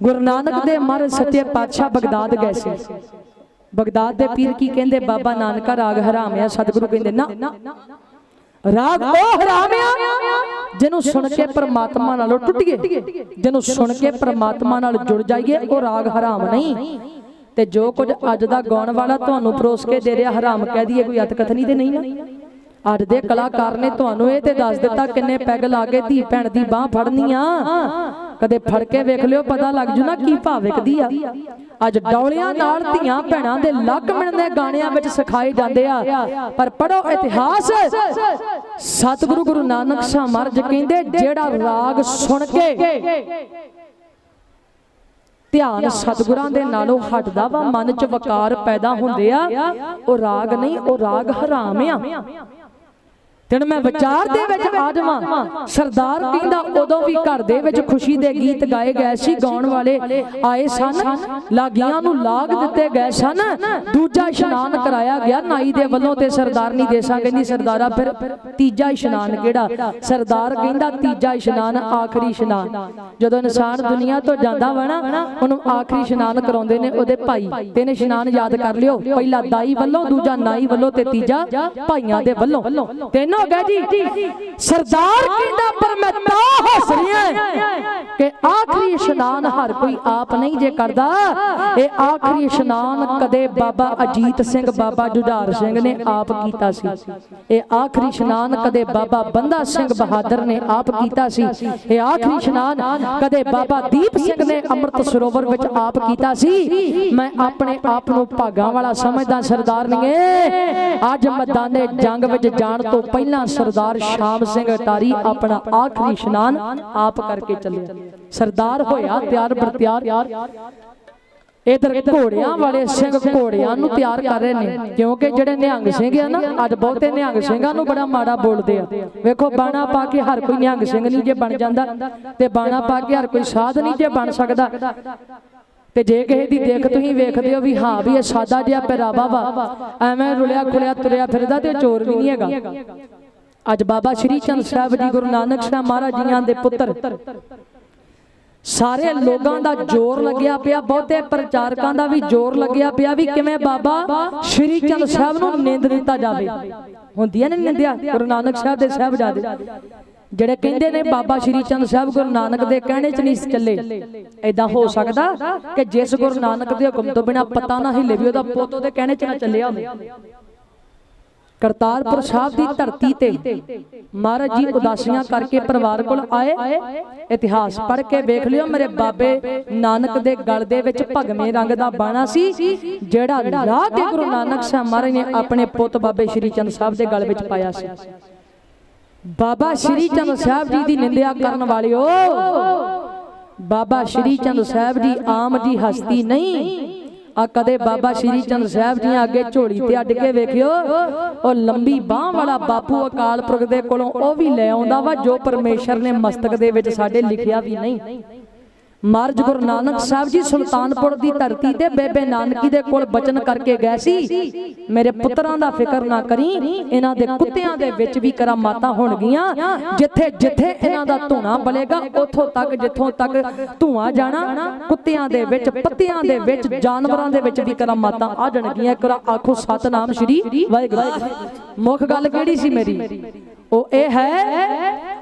ਗੁਰੂ ਨਾਨਕ ਦੇ ਮਰ ਸੱਚੇ ਪਾਤਸ਼ਾਹ ਬਗਦਾਦ ਗਏ ਸੀ। ਬਗਦਾਦ ਦੇ ਪੀਰ ਕੀ ਕਹਿੰਦੇ? ਬਾਬਾ ਨਾਨਕਾ ਰਾਗ ਹਰਾਮਿਆ, ਸਤਿਗੁਰੂ ਕਹਿੰਦੇ ਨਾ। ਰਾਗ ਉਹ ਹਰਾਮਿਆ ਜਿਹਨੂੰ ਸੁਣ ਕੇ ਪ੍ਰਮਾਤਮਾ ਨਾਲੋਂ ਟੁੱਟੀਏ। ਜਿਹਨੂੰ ਸੁਣ ਕੇ ਪ੍ਰਮਾਤਮਾ ਨਾਲ ਜੁੜ ਜਾਈਏ, ਉਹ ਰਾਗ ਹਰਾਮ ਨਹੀਂ। ਤੇ ਜੋ ਕੁਝ ਅੱਜ ਦਾ ਗਾਉਣ ਵਾਲਾ ਤੁਹਾਨੂੰ ਪਰੋਸ ਕੇ ਦੇ ਰਿਹਾ, ਹਰਾਮ ਕਹਿ ਦਈਏ, ਕੋਈ ਅਤਕਥਨੀ ਤੇ ਨਹੀਂ ਨਾ। ਅੱਜ ਦੇ ਕਲਾਕਾਰ ਨੇ ਤੁਹਾਨੂੰ ਇਹ ਤੇ ਦੱਸ ਦਿੱਤਾ, ਕਿੰਨੇ ਪੈਗ ਲਾ ਕੇ ਧੀ ਭੈਣ ਦੀ ਬਾਹ ਫੜਨੀ ਆ। ਕਦੇ ਫੜ ਕੇ ਵੇਖ ਲਿਓ, ਪਤਾ ਲੱਗ ਜੂ ਨਾ ਕੀ ਭਾਵ ਆ। ਅੱਜ ਡੌਲਿਆਂ ਨਾਲ ਧੀਆਂ ਭੈਣਾਂ ਦੇ ਲੱਕ ਮਿਣਦੇ ਗਾਣਿਆਂ ਵਿੱਚ ਸਿਖਾਏ ਜਾਂਦੇ ਆ। ਪਰ ਪੜੋ ਇਤਿਹਾਸ। ਸਤਿਗੁਰੂ ਗੁਰੂ ਨਾਨਕ ਸਾਹਿਬ ਮਹਾਰਾਜ ਕਹਿੰਦੇ, ਜਿਹੜਾ ਰਾਗ ਸੁਣ ਕੇ ਧਿਆਨ ਸਤਿਗੁਰਾਂ ਦੇ ਨਾਲੋਂ ਹਟਦਾ ਵਾ, ਮਨ 'ਚ ਵਕਾਰ ਪੈਦਾ ਹੁੰਦੇ ਆ, ਉਹ ਰਾਗ ਨਹੀਂ, ਉਹ ਰਾਗ ਹਰਾਮ ਆ। ਤੈਨੂੰ ਮੈਂ ਵਿਚਾਰ ਦੇ ਵਿੱਚ ਆ ਜਾਵਾਂ ਸਰਦਾਰ ਕਹਿੰਦਾ ਉਦੋਂ ਵੀ ਘਰ ਦੇ ਵਿੱਚ ਖੁਸ਼ੀ ਦੇ ਗੀਤ ਗਾਏ ਗਏ ਸੀ, ਗਾਉਣ ਵਾਲੇ ਆਏ ਸਨ, ਲਾਗੀਆਂ ਨੂੰ ਲਾਗ ਦਿੱਤੇ ਗਏ ਸਨ, ਦੂਜਾ ਇਸ਼ਨਾਨ ਕਰਾਇਆ ਗਿਆ ਨਾਈ ਦੇ ਵੱਲੋਂ ਤੇ ਸਰਦਾਰਨੀ ਦੇਸਾਂ ਕਹਿੰਦੀ ਸਰਦਾਰਾ ਫਿਰ ਤੀਜਾ ਇਸ਼ਨਾਨ ਕਿਹੜਾ? ਸਰਦਾਰ ਕਹਿੰਦਾ ਤੀਜਾ ਇਸ਼ਨਾਨ, ਆਖਰੀ ਇਸ਼ਨਾਨ। ਜਦੋਂ ਇਨਸਾਨ ਦੁਨੀਆ ਤੋਂ ਜਾਂਦਾ ਵਾ ਨਾ, ਉਹਨੂੰ ਆਖਰੀ ਇਸ਼ਨਾਨ ਕਰਾਉਂਦੇ ਨੇ ਉਹਦੇ ਭਾਈ। ਤਿੰਨ ਇਸ਼ਨਾਨ ਯਾਦ ਕਰ ਲਿਓ, ਪਹਿਲਾ ਦਾਈ ਵੱਲੋਂ, ਦੂਜਾ ਨਾਈ ਵੱਲੋਂ ਤੇ ਤੀਜਾ ਭਾਈਆਂ ਦੇ ਵੱਲੋਂ। ਤਿੰਨ ਹੋ ਗਏ ਜੀ। ਸਰਦਾਰ ਕਹਿੰਦਾ, ਪਰ ਮੈਂ ਤਾਂ ਹੱਸ ਰਿਹਾ ਕਿ ਆਖਰੀ ਇਸ਼ਨਾਨ ਹਰ ਕੋਈ ਆਪ ਨਹੀਂ ਜੇ ਕਰਦਾ। ਇਹ ਆਖਰੀ ਇਸ਼ਨਾਨ ਕਦੇ ਬਾਬਾ ਅਜੀਤ ਸਿੰਘ, ਬਾਬਾ ਜੁਝਾਰ ਸਿੰਘ ਨੇ ਆਪ ਕੀਤਾ ਸੀ। ਇਹ ਆਖਰੀ ਇਸ਼ਨਾਨ ਕਦੇ ਬਾਬਾ ਬੰਦਾ ਸਿੰਘ ਬਹਾਦਰ ਨੇ ਆਪ ਕੀਤਾ ਸੀ। ਇਹ ਆਖਰੀ ਇਸ਼ਨਾਨ ਕਦੇ ਬਾਬਾ ਦੀਪ ਸਿੰਘ ਨੇ ਅੰਮ੍ਰਿਤ ਸਰੋਵਰ ਵਿੱਚ ਆਪ ਕੀਤਾ ਸੀ। ਮੈਂ ਆਪਣੇ ਆਪ ਨੂੰ ਭਾਗਾਂ ਵਾਲਾ ਸਮਝਦਾ ਸਰਦਾਰ ਨਹੀਂ ਅੱਜ ਮੈਦਾਨੇ ਜੰਗ ਵਿੱਚ ਜਾਣ ਤੋਂ ਪਹਿਲਾਂ ਪਹਿਲਾਂ ਸਰਦਾਰ ਸ਼ਾਮ ਸਿੰਘ ਅਟਾਰੀ ਆਪਣਾ ਆਖਰੀ ਇਸ਼ਨਾਨ ਆਪ ਕਰਕੇ ਚੱਲਿਆ ਸਰਦਾਰ ਹੋਇਆ ਤਿਆਰ ਬਰਤਿਆਰ। ਇਧਰ ਘੋੜਿਆਂ ਵਾਲੇ ਸਿੰਘ ਘੋੜਿਆਂ ਨੂੰ ਤਿਆਰ ਕਰ ਰਹੇ ਨੇ, ਕਿਉਂਕਿ ਜਿਹੜੇ ਨਿਹੰਗ ਸਿੰਘ ਆ ਨਾ, ਅੱਜ ਬਹੁਤੇ ਨਿਹੰਗ ਸਿੰਘਾਂ ਨੂੰ ਬੜਾ ਮਾੜਾ ਬੋਲਦੇ ਆ। ਵੇਖੋ, ਬਾਣਾ ਪਾ ਕੇ ਹਰ ਕੋਈ ਨਿਹੰਗ ਸਿੰਘ ਨਹੀਂ ਜੇ ਬਣ ਜਾਂਦਾ, ਤੇ ਬਾਣਾ ਪਾ ਕੇ ਹਰ ਕੋਈ ਸਾਧ ਨਹੀਂ ਜੇ ਬਣ ਸਕਦਾ। ਤੇ ਜੇ ਕਿਸੇ ਦੀ ਦੇਖ ਤੁਸੀਂ ਵੇਖਦੇ ਹੋ ਵੀ ਹਾਂ ਵੀ ਇਹ ਸਾਦਾ ਜਿਹਾ ਪਹਿਰਾਵਾ ਵਾ, ਐਵੇਂ ਰੁਲਿਆ ਖੁਲਿਆ ਤੁਰਿਆ ਫਿਰਦਾ ਤੇ ਚੋਰ ਵੀ ਨਹੀਂ ਹੈਗਾ। ਅੱਜ ਬਾਬਾ ਸ਼੍ਰੀ ਚੰਦ ਸਾਹਿਬ ਜੀ ਗੁਰੂ ਨਾਨਕ ਸਾਹਿਬ ਮਹਾਰਾਜ ਜੀਆਂ ਦੇ ਪੁੱਤਰ। ਸਾਰੇ ਲੋਕਾਂ ਦਾ ਜ਼ੋਰ ਲੱਗਿਆ ਪਿਆ ਬਹੁਤੇ ਪ੍ਰਚਾਰਕਾਂ ਦਾ ਵੀ ਜ਼ੋਰ ਲੱਗਿਆ ਪਿਆ ਵੀ ਕਿਵੇਂ ਬਾਬਾ ਸ਼੍ਰੀ ਚੰਦ ਸਾਹਿਬ ਨੂੰ ਨਿੰਦ ਦਿੱਤਾ ਜਾਵੇ। ਹੁੰਦੀਆਂ ਨੇ ਨਿੰਦਿਆ ਗੁਰੂ ਨਾਨਕ ਸਾਹਿਬ ਦੇ ਸਾਹਿਬਜ਼ਾਦੇ। ਜਿਹੜੇ ਕਹਿੰਦੇ ਨੇ ਬਾਬਾ ਸ਼੍ਰੀ ਚੰਦ ਸਾਹਿਬ ਗੁਰੂ ਨਾਨਕ ਦੇ ਕਹਿਣੇ 'ਚ ਨਹੀਂ ਚੱਲੇ। ਐਦਾਂ ਹੋ ਸਕਦਾ ਕਿ ਜਿਸ ਗੁਰੂ ਨਾਨਕ ਦੇ ਹੁਕਮ ਤੋਂ ਬਿਨਾ ਪਤਾ ਨਾ ਹਿੱਲੇ ਵੀ ਉਹਦਾ ਪੁੱਤ ਉਹਦੇ ਕਹਿਣੇ 'ਚ ਨਾ ਚੱਲਿਆ ਹੋਵੇ। ਕਰਤਾਰਪੁਰ ਸਾਹਿਬ ਦੀ ਧਰਤੀ ਤੇ ਮਹਾਰਾਜ ਜੀ ਉਦਾਸੀਆਂ ਕਰਕੇ ਪਰਿਵਾਰ ਕੋਲ ਆਏ ਇਤਿਹਾਸ ਪੜ੍ਹ ਕੇ ਵੇਖ ਲਿਓ ਮੇਰੇ ਬਾਬੇ ਨਾਨਕ ਦੇ ਗਲ ਦੇ ਵਿੱਚ ਭਗਵੇਂ ਰੰਗ ਦਾ ਬਾਣਾ ਸੀ ਜਿਹੜਾ ਲਾ ਕੇ ਗੁਰੂ ਨਾਨਕ ਸਾਹਿਬ ਮਹਾਰਾਜ ਨੇ ਆਪਣੇ ਪੁੱਤ ਬਾਬੇ ਸ਼੍ਰੀ ਚੰਦ ਸਾਹਿਬ ਦੇ ਗਲ ਵਿੱਚ ਪਾਇਆ ਸੀ। ਬਾਬਾ ਸ਼੍ਰੀ ਚੰਦ ਸਾਹਿਬ ਜੀ ਦੀ ਨਿੰਦਿਆ ਕਰਨ ਵਾਲਿਓ ਬਾਬਾ ਸ਼੍ਰੀ ਚੰਦ ਸਾਹਿਬ ਜੀ ਆਮ ਜੀ ਹਸਤੀ ਨਹੀਂ। ਆ ਕਦੇ ਬਾਬਾ ਸ਼੍ਰੀ ਚੰਦ ਸਾਹਿਬ ਜੀ ਅੱਗੇ ਝੋਲੀ ਤੇ ਅੱਡ ਕੇ ਵੇਖਿਓ ਉਹ ਲੰਬੀ ਬਾਹ ਵਾਲਾ ਬਾਪੂ ਅਕਾਲ ਪੁਰਖ ਦੇ ਕੋਲੋਂ ਉਹ ਵੀ ਲੈ ਆਉਂਦਾ ਵਾ ਜੋ ਪਰਮੇਸ਼ਰ ਨੇ ਮਸਤਕ ਦੇ ਵਿੱਚ ਸਾਡੇ ਲਿਖਿਆ ਵੀ ਨਹੀਂ। ਮਹਾਰਾਜ ਗੁਰੂ ਨਾਨਕ ਸਾਹਿਬ ਜੀ ਸੁਲਤਾਨਪੁਰ ਦੀ ਧਰਤੀ ਤੇ ਬੇਬੇ ਨਾਨਕੀ ਦੇ ਕੋਲ ਬਚਨ ਕਰਕੇ ਗਏ ਸੀ। ਮੇਰੇ ਪੁੱਤਰਾਂ ਦਾ ਫਿਕਰ ਨਾ ਕਰੀ, ਇਹਨਾਂ ਦੇ ਕੁੱਤਿਆਂ ਦੇ ਵਿੱਚ ਵੀ ਕਰਾਮਾਤਾਂ ਹੋਣਗੀਆਂ। ਜਿੱਥੇ ਜਿੱਥੇ ਇਹਨਾਂ ਦਾ ਧੂਣਾ ਬਲੇਗਾ, ਉੱਥੋਂ ਤੱਕ ਜਿੱਥੋਂ ਤੱਕ ਧੂਆਂ ਜਾਣਾ, ਕੁੱਤਿਆਂ ਦੇ ਵਿੱਚ, ਪੱਤਿਆਂ ਦੇ ਵਿੱਚ, ਜਾਨਵਰਾਂ ਦੇ ਵਿੱਚ ਵੀ ਕਰਾਮਾਤਾਂ ਆ ਜਾਣਗੀਆਂ। ਇੱਕ ਆਖੋ, ਸਤਨਾਮ ਸ਼੍ਰੀ ਵਾਹਿਗੁਰੂ। ਮੁੱਖ ਗੱਲ ਕਿਹੜੀ ਸੀ ਮੇਰੀ? ਉਹ ਇਹ ਹੈ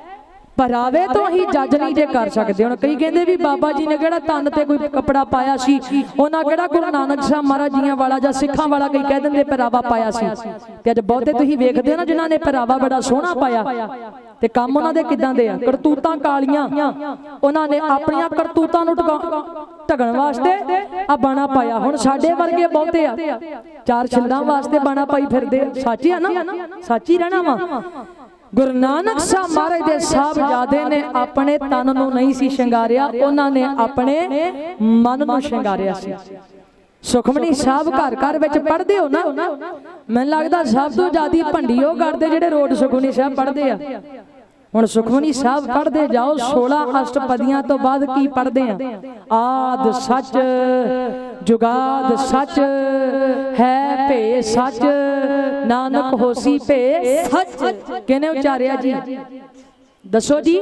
ਪਰਾਵੇ ਤੋਂ ਹੀ ਜੱਜ ਨਹੀਂ ਜੇ ਕਰ ਸਕਦੇ। ਹੁਣ ਕਈ ਕਹਿੰਦੇ ਵੀ ਬਾਬਾ ਜੀ ਨੇ ਕਿਹੜਾ ਤਨ ਤੇ ਕੋਈ ਕੱਪੜਾ ਪਾਇਆ ਸੀ? ਉਹਨਾਂ ਕਿਹੜਾ ਗੁਰੂ ਨਾਨਕ ਸਾਹਿਬ ਮਹਾਰਾਜ ਜੀਆਂ ਵਾਲਾ ਜਾਂ ਸਿੱਖਾਂ ਵਾਲਾ ਕਈ ਕਹਿ ਦਿੰਦੇ ਪਹਿਰਾਵਾ ਪਾਇਆ ਸੀ। ਤੇ ਅੱਜ ਬਹੁਤੇ ਤੁਸੀਂ ਵੇਖਦੇ ਹੋ ਨਾ ਜਿਨ੍ਹਾਂ ਨੇ ਪਹਿਰਾਵਾ ਬੜਾ ਸੋਹਣਾ ਪਾਇਆ। ਤੇ ਕੰਮ ਉਹਨਾਂ ਦੇ ਕਿਦਾਂ ਦੇ ਆ? ਕਰਤੂਤਾਂ ਕਾਲੀਆਂ। ਉਹਨਾਂ ਨੇ ਆਪਣੀਆਂ ਕਰਤੂਤਾਂ ਨੂੰ ਢਗਣ ਵਾਸਤੇ ਆ ਬਾਣਾ ਪਾਇਆ। ਹੁਣ ਸਾਡੇ ਵਰਗੇ ਬਹੁਤੇ ਆ। ਚਾਰ ਛਿੰਦਾਂ ਵਾਸਤੇ ਬਾਣਾ ਪਾਈ ਫਿਰਦੇ ਸੱਚ ਆ ਨਾ? ਸੱਚ ਹੀ ਰਹਿਣਾ ਵਾ। ਗੁਰੂ ਨਾਨਕ ਸਾਹਿਬ ਮਹਾਰਾਜ ਦੇ ਸਾਹਿਬਜ਼ਾਦੇ ਨੇ ਆਪਣੇ ਤਨ ਨੂੰ ਨਹੀਂ ਸੀ ਸ਼ਿੰਗਾਰਿਆ, ਉਹਨਾਂ ਨੇ ਆਪਣੇ ਮਨ ਨੂੰ ਸ਼ਿੰਗਾਰਿਆ ਸੀ। ਸੁਖਮਨੀ ਸਾਹਿਬ ਘਰ ਘਰ ਵਿੱਚ ਪੜ੍ਹਦੇ ਹੋ ਨਾ? ਮੈਨੂੰ ਲੱਗਦਾ ਸਭ ਤੋਂ ਜ਼ਿਆਦੀ ਭੰਡੀ ਉਹ ਕਰਦੇ ਜਿਹੜੇ ਰੋਡ ਸੁਖਮਨੀ ਸਾਹਿਬ ਪੜ੍ਹਦੇ ਆ। ਹੁਣ ਸੁਖਮਨੀ ਸਾਹਿਬ ਪੜ੍ਹਦੇ ਜਾਓ 16 ਅਸ਼ਟਪਦੀਆਂ ਤੋਂ ਬਾਅਦ ਕੀ ਪੜਦੇ ਆ? ਆਦ ਸੱਚ, ਜੁਗਾਦ ਸੱਚ। ਹੈ ਭੇ ਸੱਚ, ਨਾਨਕ ਹੋਸੀ ਭੇ ਸੱਚ। ਕਿਹਨੇ ਉਚਾਰਿਆ ਜੀ? ਦੱਸੋ ਜੀ।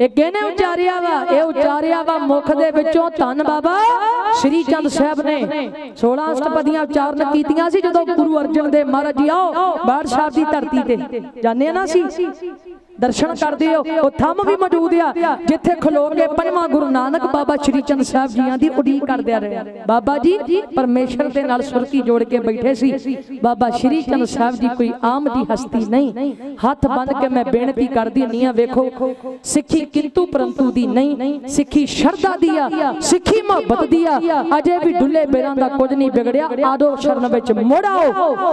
ਇਹ ਕਿਹਨੇ ਉਚਾਰਿਆ ਵਾ? ਇਹ ਉਚਾਰਿਆ ਵਾ ਮੁਖ ਦੇ ਵਿੱਚੋਂ ਧੰਨ ਬਾਬਾ ਸ਼੍ਰੀ ਚੰਦ ਸਾਹਿਬ ਨੇ। 16 ਅਸ਼ਟਪਦੀਆਂ ਉਚਾਰਨ ਕੀਤੀਆਂ ਸੀ ਜਦੋਂ ਗੁਰੂ ਅਰਜਨ ਦੇਵ ਮਹਾਰਾਜ ਜੀ ਆਓ ਬਾੜ ਸਾਹਿਬ ਦੀ ਧਰਤੀ ਤੇ। ਜਾਣਿਆ ਨਾ ਸੀ? ਦਰਸ਼ਨ ਕਰਦੇ ਹੋ, ਉਹ ਥੰਮ ਵੀ ਮੌਜੂਦ ਆ, ਜਿੱਥੇ ਖਲੋ ਕੇ ਪੰਜਵਾਂ ਗੁਰੂ ਨਾਨਕ ਬਾਬਾ ਸ਼੍ਰੀ ਚੰਦ ਸਾਹਿਬ ਜੀਆਂ ਦੀ ਉਡੀਕ ਕਰਦੇ ਰਹੇ ਬਾਬਾ ਜੀ, ਪਰਮੇਸ਼ਰ ਦੇ ਨਾਲ ਸੁਰਕੀ ਜੋੜ ਕੇ ਬੈਠੇ ਸੀ। ਬਾਬਾ ਸ਼੍ਰੀ ਚੰਦ ਸਾਹਿਬ ਜੀ ਕੋਈ ਆਮ ਦੀ ਹਸਤੀ ਨਹੀਂ। ਹੱਥ ਬੰਨ ਕੇ ਮੈਂ ਬੇਨਤੀ ਕਰਦੀ ਹੁੰਨੀ ਆ, ਵੇਖੋ, ਸਿੱਖੀ ਕਿੰਤੂ ਪਰੰਤੂ ਦੀ ਨਹੀਂ, ਸਿੱਖੀ ਸ਼ਰਧਾ ਦੀ ਆ, ਸਿੱਖੀ ਮੁਹੱਬਤ ਦੀ ਆ। ਅਜੇ ਵੀ ਡੁੱਲੇ ਬੇਰਾਂ ਦਾ ਕੁਝ ਨਹੀਂ ਵਿਗੜਿਆ, ਆਦੋ ਸ਼ਰਨ ਵਿੱਚ ਮੁੜ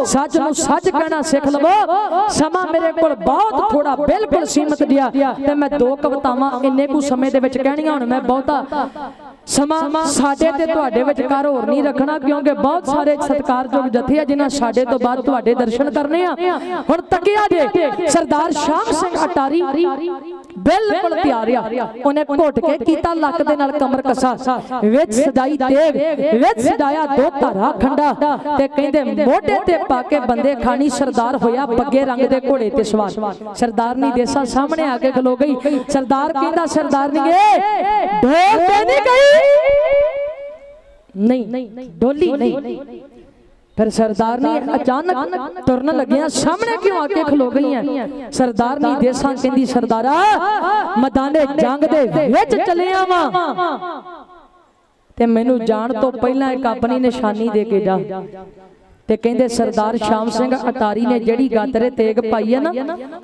ਸੱਚ ਨੂੰ ਸੱਚ ਕਹਿਣਾ ਸਿੱਖ ਲਵੋ। ਸਮਾਂ ਮੇਰੇ ਕੋਲ ਬਹੁਤ ਥੋੜਾ ਬਿਲਕੁਲ ਸੀਮਤ ਜਿਆ ਤੇ ਮੈਂ ਦੋ ਕਵਿਤਾਵਾਂ ਇੰਨੇ ਕੁ ਸਮੇਂ ਦੇ ਵਿੱਚ ਕਹਿਣੀਆਂ ਹੁਣ ਮੈਂ ਬਹੁਤਾ ਸਮਾਂ ਸਾਡੇ ਤੇ ਤੁਹਾਡੇ ਵਿਚਕਾਰ ਹੋਰ ਨਹੀਂ ਰੱਖਣਾ, ਕਿਉਂਕਿ ਬਹੁਤ ਸਾਰੇ ਸਤਿਕਾਰਯੋਗ ਜਥੇ ਆ ਜਿਨ੍ਹਾਂ ਸਾਡੇ ਤੋਂ ਬਾਅਦ ਤੁਹਾਡੇ ਦਰਸ਼ਨ ਕਰਨੇ ਆ। ਹੁਣ ਤੱਕਿਆ ਜੇ ਸਰਦਾਰ ਸ਼ਾਮ ਸਿੰਘ ਅਟਾਰੀ ਬਿਲਕੁਲ ਤਿਆਰ ਆ ਉਹਨੇ ਘੁੱਟ ਕੇ ਕੀਤਾ ਲੱਕ ਦੇ ਨਾਲ ਕਮਰ ਕਸਾ। ਵਿੱਚ ਸਜਾਈ ਤੇਗ ਵਿੱਚ ਸਜਾਇਆ ਦੋ ਧਾਰਾ ਖੰਡਾ। ਤੇ ਕਹਿੰਦੇ ਮੋਢੇ ਤੇ ਪਾ ਕੇ ਬੰਦੇ ਖਾਣੀ ਸਰਦਾਰ ਹੋਇਆ ਬੱਗੇ ਰੰਗ ਦੇ ਘੋੜੇ ਤੇ ਸਵਾਰ। ਸਰਦਾਰਨੀ ਦੇਸਾ ਸਾਹਮਣੇ ਆ ਕੇ ਖਲੋ ਗਈ। ਸਰਦਾਰ ਕਹਿੰਦਾ ਸਰਦਾਰਨੀਏ ਢੋਲ ਤੇ ਨਹੀਂ ਗਈ। ਨਹੀਂ। ਡੋਲੀ ਨਹੀਂ। ਫਿਰ ਸਰਦਾਰਨੀ ਅਚਾਨਕ ਤੁਰਨ ਲੱਗਿਆ ਸਾਹਮਣੇ ਕਿਉਂ ਆ ਕੇ ਖਲੋ ਗਈਆਂ? ਸਰਦਾਰਨੀ ਦੇਸਾਂ ਕਹਿੰਦੀ ਸਰਦਾਰਾ ਮੈਦਾਨੇ ਜੰਗ ਦੇ ਵਿੱਚ ਚੱਲਿਆ ਵਾਂ ਤੇ ਮੈਨੂੰ ਜਾਣ ਤੋਂ ਪਹਿਲਾਂ ਇੱਕ ਆਪਣੀ ਨਿਸ਼ਾਨੀ ਦੇ ਕੇ ਜਾ। ਤੇ ਕਹਿੰਦੇ ਸਰਦਾਰ ਸ਼ਾਮ ਸਿੰਘ ਅਟਾਰੀ ਨੇ ਜਿਹੜੀ ਗਾਤਰੇ ਤੇਗ ਪਾਈ ਹੈ ਨਾ,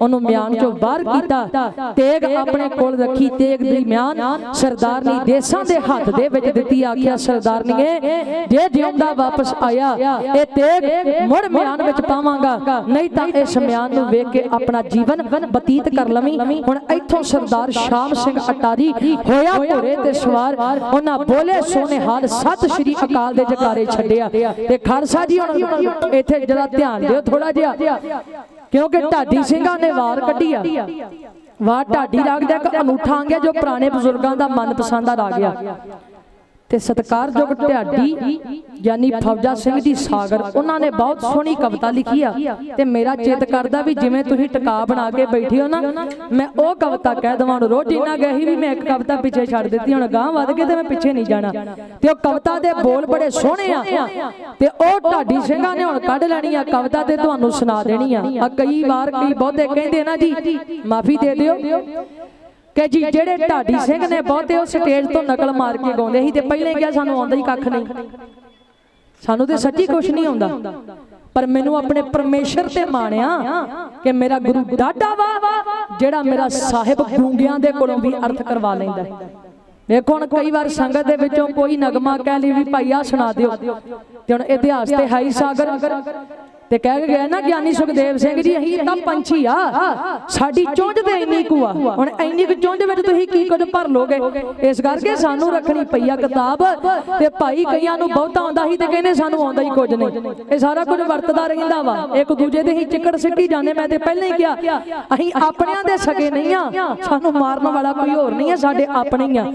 ਉਹਨੂੰ ਮਿਆਨ ਚੋਂ ਬਾਹਰ ਕੀਤਾ। ਤੇਗ ਆਪਣੇ ਕੋਲ ਰੱਖੀ, ਤੇਗ ਦੀ ਮਿਆਨ ਸਰਦਾਰਨੀ ਦੇਸਾਂ ਦੇ ਹੱਥ ਦੇ ਵਿੱਚ ਦਿੱਤੀ, ਆਖਿਆ ਸਰਦਾਰਨੀਏ ਜੇ ਜਿਉਂਦਾ ਵਾਪਸ ਆਇਆ, ਇਹ ਤੇਗ ਮੁੜ ਮਿਆਨ ਵਿੱਚ ਪਾਵਾਂਗਾ। ਨਹੀਂ ਤਾਂ ਇਸ ਮਿਆਨ ਨੂੰ ਵੇਖ ਕੇ ਆਪਣਾ ਜੀਵਨ ਬਤੀਤ ਕਰ ਲਵੀਂ। ਹੁਣ ਇੱਥੋਂ ਸਰਦਾਰ ਸ਼ਾਮ ਸਿੰਘ ਅਟਾਰੀ ਹੋਇਆ ਘੋੜੇ ਤੇ ਸਵਾਰ। ਉਹਨਾਂ ਬੋਲੇ ਸੋਨੇ ਹਾਲ ਸਤਿ ਸ਼੍ਰੀ ਅਕਾਲ ਦੇ ਜਕਾਰੇ ਛੱਡਿਆ। ਤੇ ਖਾਲਸਾ ਜੀ ਹੁਣ ਇੱਥੇ ਜਰਾ ਧਿਆਨ ਦਿਓ ਥੋੜਾ ਜਿਹਾ। ਕਿਉਂਕਿ ਢਾਡੀ ਸਿੰਘਾਂ ਨੇ ਵਾਰ ਕੱਢੀ ਆ। ਵਾਰ ਢਾਡੀ ਰਾਗ ਦਾ ਇੱਕ ਅਨੂਠਾ ਅੰਗ ਹੈ ਜੋ ਪੁਰਾਣੇ ਬਜ਼ੁਰਗਾਂ ਦਾ ਮਨਪਸੰਦ ਦਾ ਰਾਗ ਆ। ਤੇ ਸਤਕਾਰਯੋਗ ਢਾਡੀ ਯਾਨੀ ਫੌਜਾ ਸਿੰਘ ਜੀ ਸਾਗਰ, ਉਹਨਾਂ ਨੇ ਬਹੁਤ ਸੋਹਣੀ ਕਵਿਤਾ ਲਿਖੀ ਆ। ਤੇ ਮੇਰਾ ਚਿੱਤ ਕਰਦਾ ਵੀ ਜਿਵੇਂ ਤੁਸੀਂ ਟਿਕਾ ਬਣਾ ਕੇ ਬੈਠੇ ਹੋ ਨਾ, ਮੈਂ ਉਹ ਕਵਿਤਾ ਕਹਿ ਦਵਾਂ, ਰੋਜ਼ ਇੰਨਾ ਗਈ ਵੀ ਮੈਂ ਇੱਕ ਕਵਿਤਾ ਪਿੱਛੇ ਛੱਡ ਦਿੱਤੀ, ਹੁਣ ਗਾਂ ਵੱਧ ਕੇ ਤੇ ਮੈਂ ਪਿੱਛੇ ਨਹੀਂ ਜਾਣਾ। ਤੇ ਉਹ ਕਵਿਤਾ ਦੇ ਬੋਲ ਬੜੇ ਸੋਹਣੇ ਆ। ਤੇ ਉਹ ਢਾਡੀ ਸਿੰਘਾਂ ਨੇ ਹੁਣ ਕੱਢ ਲੈਣੀ ਆ, ਕਵਿਤਾ ਤੇ ਤੁਹਾਨੂੰ ਸੁਣਾ ਦੇਣੀ ਆ। ਆ ਕਈ ਵਾਰ ਕਈ ਬਹੁਤੇ ਕਹਿੰਦੇ ਨਾ ਜੀ, ਮਾਫੀ ਦੇ ਦਿਓ। ਕਿ ਜੀ, ਜਿਹੜੇ ਢਾਡੀ ਸਿੰਘ ਨੇ ਬਹੁਤੇ ਉਹ ਸਟੇਜ ਤੋਂ ਨਕਲ ਮਾਰ ਕੇ ਗਾਉਂਦੇ ਸੀ ਤੇ ਪਹਿਲੇ ਕਿਹਾ ਸਾਨੂੰ ਆਉਂਦਾ ਹੀ ਕੱਖ ਨਹੀਂ। ਸਾਨੂੰ ਤੇ ਸੱਚੀ ਕੁਝ ਨਹੀਂ ਆਉਂਦਾ। ਪਰ ਮੈਨੂੰ ਆਪਣੇ ਪਰਮੇਸ਼ਰ ਤੇ ਮਾਣਿਆ ਕਿ ਮੇਰਾ ਗੁਰੂ ਡਾਡਾ ਵਾ, ਜਿਹੜਾ ਮੇਰਾ ਸਾਹਿਬ ਗੂੰਗਿਆਂ ਦੇ ਕੋਲੋਂ ਵੀ ਅਰਥ ਕਰਵਾ ਲੈਂਦਾ ਹੈ। ਵੇਖੋ ਹੁਣ ਕਈ ਵਾਰ ਸੰਗਤ ਦੇ ਵਿੱਚੋਂ ਕੋਈ ਨਗਮਾ ਕਹਿ ਲਈ ਵੀ ਭਾਈ ਆ ਸੁਣਾ ਦਿਓ। ਤੇ ਹੁਣ ਇਤਿਹਾਸ ਤੇ ਹੈ ਸਾਗਰ। ਤੇ ਕਹਿ ਕੇ ਗਏ ਨਾ ਗਿਆਨੀ ਸੁਖਦੇਵ ਸਿੰਘ ਜੀ ਅਸੀਂ ਤਾਂ ਪੰਛੀ ਆ। ਸਾਡੀ ਚੁੰਝ ਤੇ ਇੰਨੀ ਕੁ ਆ। ਹੁਣ ਇੰਨੀ ਕੁ ਚੁੰਝ ਵਿੱਚ ਤੁਸੀਂ ਕੀ ਕੁਝ ਭਰ ਲੋਗੇ? ਇਸ ਕਰਕੇ ਸਾਨੂੰ ਰੱਖਣੀ ਪਈ ਆ ਕਿਤਾਬ ਤੇ ਭਾਈ ਕਈਆਂ ਨੂੰ ਬਹੁਤਾ ਆਉਂਦਾ ਸੀ ਤੇ ਕਹਿੰਦੇ ਸਾਨੂੰ ਆਉਂਦਾ ਹੀ ਕੁਝ ਨਹੀਂ। ਇਹ ਸਾਰਾ ਕੁਝ ਵਰਤਦਾ ਰਹਿੰਦਾ ਵਾ। ਇੱਕ ਦੂਜੇ ਦੇ ਹੀ ਚਿੱਕੜ ਸਿੱਟੀ ਜਾਂਦੇ। ਮੈਂ ਤੇ ਪਹਿਲਾਂ ਹੀ ਕਿਹਾ ਅਸੀਂ ਆਪਣਿਆਂ ਦੇ ਸਗੇ ਨਹੀਂ ਆ। ਸਾਨੂੰ ਮਾਰਨ ਵਾਲਾ ਕੋਈ ਹੋਰ ਨਹੀਂ ਆ ਸਾਡੇ ਆਪਣੇ ਹੀ ਆ।